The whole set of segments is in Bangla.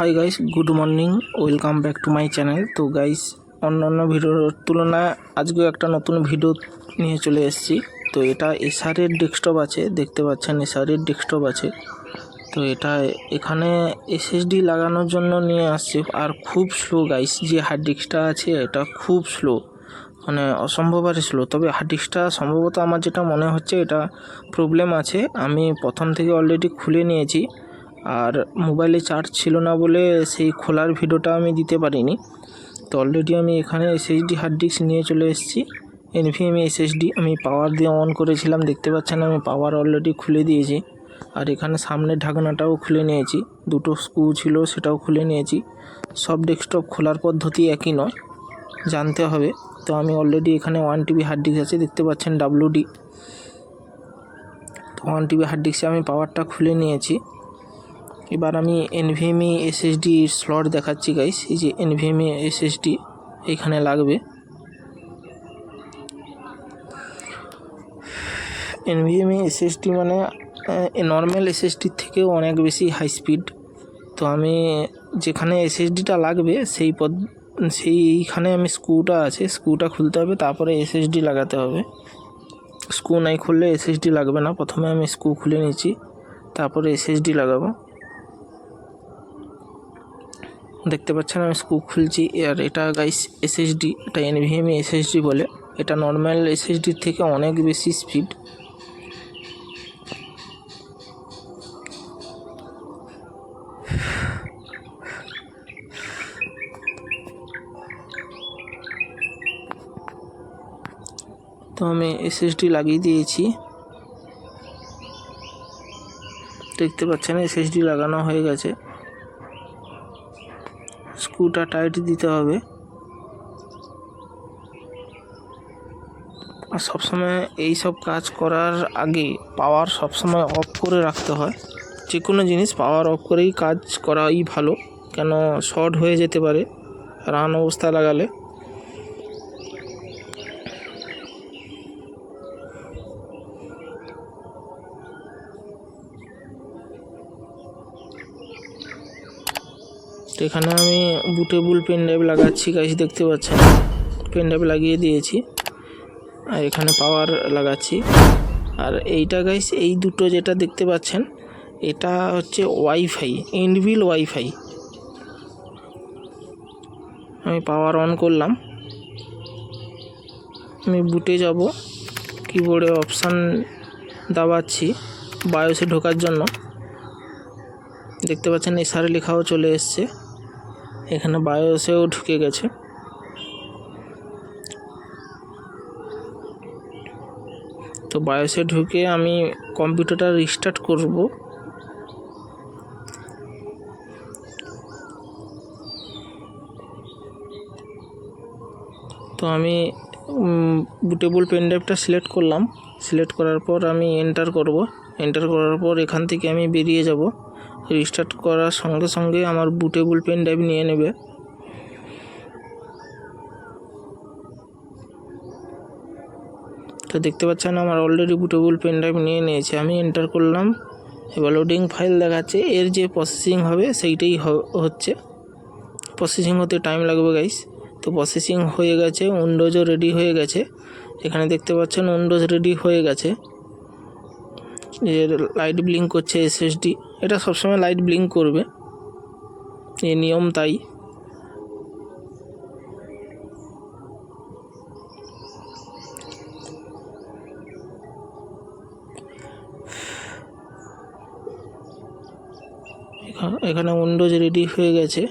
Hi guys good morning welcome back to my channel তো গাইস অন্যান্য ভিডিওর তুলনায় আজকেও একটা নতুন ভিডিও নিয়ে চলে এসেছি। তো এটা এসআরের ডেস্কটপ আছে, দেখতে পাচ্ছেন এসআরের ডেস্কটপ আছে। তো এটা এখানে এসএসডি লাগানোর জন্য নিয়ে আসছে। আর খুব স্লো গাইস যে হার্ড ডিস্কটা আছে, এটা খুব স্লো মানে অসম্ভব আর স্লো তবে হার্ড ডিস্কটা সম্ভবত আমার যেটা মনে হচ্ছে, এটা প্রবলেম আছে। আমি প্রথম থেকে অলরেডি খুলে নিয়েছি। আর মোবাইলে চার্জ ছিল না বলে সেই খোলার ভিডিওটা আমি দিতে পারিনি। তো অলরেডি আমি এখানে এসএসডি হার্ড ডিস্ক নিয়ে চলে এসেছি। এনভিএমই এসএসডি আমি পাওয়ার দিয়ে অন করেছিলাম, দেখতে পাচ্ছেন আমি পাওয়ার অলরেডি খুলে দিয়েছি। আর এখানে সামনের ঢাকনাটাও খুলে নিয়েছি, দুটো স্ক্রু ছিল সেটাও খুলে নিয়েছি। সব ডেস্কটপ খোলার পদ্ধতি একই নয়, জানতে হবে। তো আমি অলরেডি এখানে ওয়ান টিবি হার্ড ডিস্ক আছে, দেখতে পাচ্ছেন ডাব্লুডি তো ওয়ান টিবি হার্ড ডিস্কে আমি পাওয়ারটা খুলে নিয়েছি। এবার আমি এনভিএমই এসএসডি স্লট দেখাচ্ছি গাইস এই যে এনভিএমই এসএসডি এখানে লাগবে। এনভিএমই এসএসডি মানে নর্মাল এসএসডির থেকেও অনেক বেশি হাই স্পিড তো আমি যেখানে এসএসডিটা লাগবে, সেই পদ, সেইখানে আমি স্ক্রুটা আছে স্ক্রুটা খুলতে হবে, তারপরে এসএসডি লাগাতে হবে। স্ক্রু নাই খুললে এসএসডি লাগবে না। প্রথমে আমি স্ক্রু খুলে নিচ্ছি তারপরে এসএসডি লাগাবো। দেখতে পাচ্ছেন, আমি স্ক্রু খুলছি। আর এটা গাইস এসএসডি এটা এনভিএমই এসএসডি বলে। এটা নর্মাল এসএসডির থেকে অনেক বেশি স্পিড তো আমি এসএসডি লাগিয়ে দিয়েছি। দেখতে পাচ্ছেন এসএসডি লাগানো হয়ে গেছে। স্ক্রুটা টাইট দিতে হবে। আর সবসময় এই সব কাজ করার আগে পাওয়ার সবসময় অফ করে রাখতে হয়। যে কোনো জিনিস পাওয়ার অফ করেই কাজ করাই ভালো, কেন শর্ট হয়ে যেতে পারে রান অবস্থায় লাগালে। তো এখানে আমি বুটেবুল পেন ড্রাইভ লাগাচ্ছি গাইস দেখতে পাচ্ছেন? পেন ড্রাইভ লাগিয়ে দিয়েছি। আর এখানে পাওয়ার লাগাচ্ছি। আর এইটা গাইস এই দুটো যেটা দেখতে পাচ্ছেন, এটা হচ্ছে ওয়াইফাই ইনবিল ওয়াইফাই আমি পাওয়ার অন করলাম। আমি বুটে যাব। কিবোর্ডে অপশান দাবাচ্ছি বায়োসে ঢোকার জন্য। দেখতে পাচ্ছেন এসআর লেখাও চলে এসছে। এখানে বায়োসেও ঢুকে গেছে। তো বায়োসে ঢুকে আমি কম্পিউটারটা রিস্টার্ট করব। তো আমি বুটেবল পেন ড্রাইভটা সিলেক্ট করলাম। সিলেক্ট করার পর আমি এন্টার করব। এন্টার করার পর এখান থেকে আমি বেরিয়ে যাব। রিস্টার্ট করার সঙ্গে সঙ্গে আমার বুটেবল পেন ড্রাইভ নিয়ে নেবে। তো দেখতে পাচ্ছেন আমার অলরেডি বুটেবল পেন ড্রাইভ নিয়ে নিয়েছে। আমি এন্টার করলাম, এবার লোডিং ফাইল দেখাচ্ছে। এর যে প্রসেসিং হবে সেইটাই হচ্ছে। প্রসেসিং হতে টাইম লাগবে গাইস তো প্রসেসিং হয়ে গেছে উইন্ডোজও রেডি হয়ে গেছে। এখানে দেখতে পাচ্ছেন উইন্ডোজ রেডি হয়ে গেছে। লাইট ব্লিঙ্ক করছে এসএসডি এটা সবসময় লাইট ব্লিঙ্ক করবে। এই নিয়ম তাই। এখানে উইন্ডোজ রেডি হয়ে গেছে।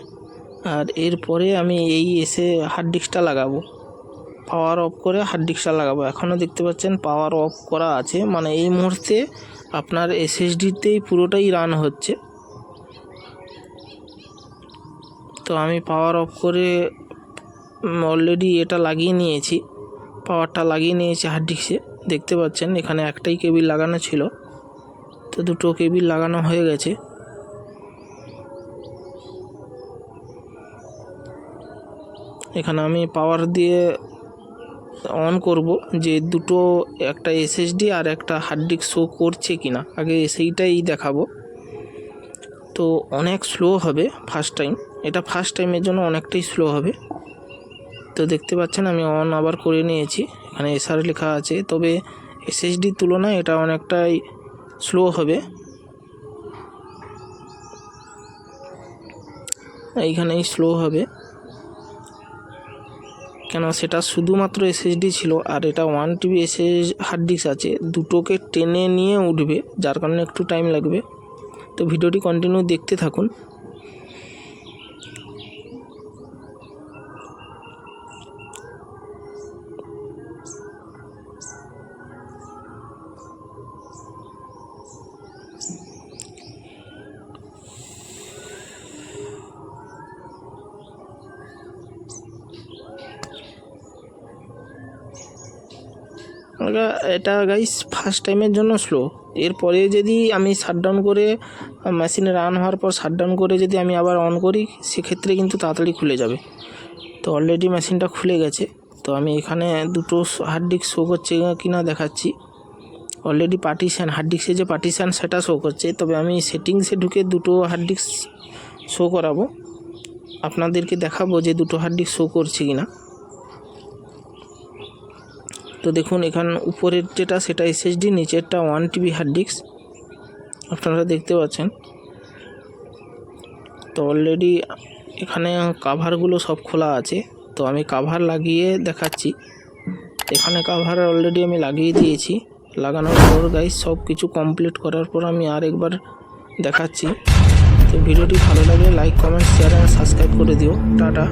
আর এরপরে আমি এই এসে হার্ড ডিস্কটা লাগাবো। পাওয়ার অফ করে হার্ড ডিস্কটা লাগাবো। এখনও দেখতে পাচ্ছেন পাওয়ার অফ করা আছে। মানে এই মুহূর্তে আপনার এসএসডিতেই পুরোটাই রান হচ্ছে। তো আমি পাওয়ার অফ করে অলরেডি এটা লাগিয়ে নিয়েছি। পাওয়ারটা লাগিয়ে নিয়েছি হার্ড ডিস্কে দেখতে পাচ্ছেন, এখানে একটাই কেবিল লাগানো ছিল। তো দুটো কেবিল লাগানো হয়ে গেছে। এখানে আমি পাওয়ার দিয়ে অন করব যে দুটো একটা এসএসডি আর একটা হার্ড ডিস্ক শো করছে কি না আগে সেইটাই দেখাবো। তো অনেক স্লো হবে ফার্স্ট টাইম এটা ফার্স্ট টাইমের জন্য অনেকটাই স্লো হবে। তো দেখতে পাচ্ছেন আমি অন আবার করে নিয়েছি। এখানে এসআর লেখা আছে। তবে এসএসডির তুলনায় এটা অনেকটাই স্লো হবে। এইখানেই স্লো হবে। কেন সেটা শুধুমাত্র এসএসডি ছিল আর এটা one TB SS hard disk আছে, দুটোকে টেনে নিয়ে উঠবে, যার কারণে একটু টাইম লাগবে। তো ভিডিওটি কন্টিনিউ দেখতে থাকুন। এটা- গাইস ফার্স্ট টাইমের জন্য স্লো এরপরে যদি আমি শাটডাউন করে মেশিনে রান হওয়ার পর শাটডাউন করে যদি আমি আবার অন করি, সেক্ষেত্রে কিন্তু তাড়াতাড়ি খুলে যাবে। তো অলরেডি মেশিনটা খুলে গেছে। তো আমি এখানে দুটো হার্ড ডিস্ক শো করছে কিনা দেখাচ্ছি। অলরেডি পার্টিশান হার্ড ডিস্কে যে পার্টিশান সেটা শো করছে। তবে আমি সেটিংসে ঢুকে দুটো হার্ড ডিস্ক শো করাবো। আপনাদেরকে দেখাবো যে দুটো হার্ড ডিস্ক শো করছে কিনা। তো দেখুন, এখান উপরের যেটা, সেটা এসএসডি নিচেরটা ওয়ান টিবি হার্ড ডিস্ক আপনারা দেখতে পাচ্ছেন। তো অলরেডি এখানে কাভারগুলো সব খোলা আছে। তো আমি কাভার লাগিয়ে দেখাচ্ছি। এখানে কাভার অলরেডি আমি লাগিয়ে দিয়েছি। লাগানোর পর গাইস সব কিছু কমপ্লিট করার পর আমি আরেকবার দেখাচ্ছি। তো ভিডিওটি ভালো লাগলে লাইক কমেন্ট শেয়ার আর সাবস্ক্রাইব করে দিও। টাটা।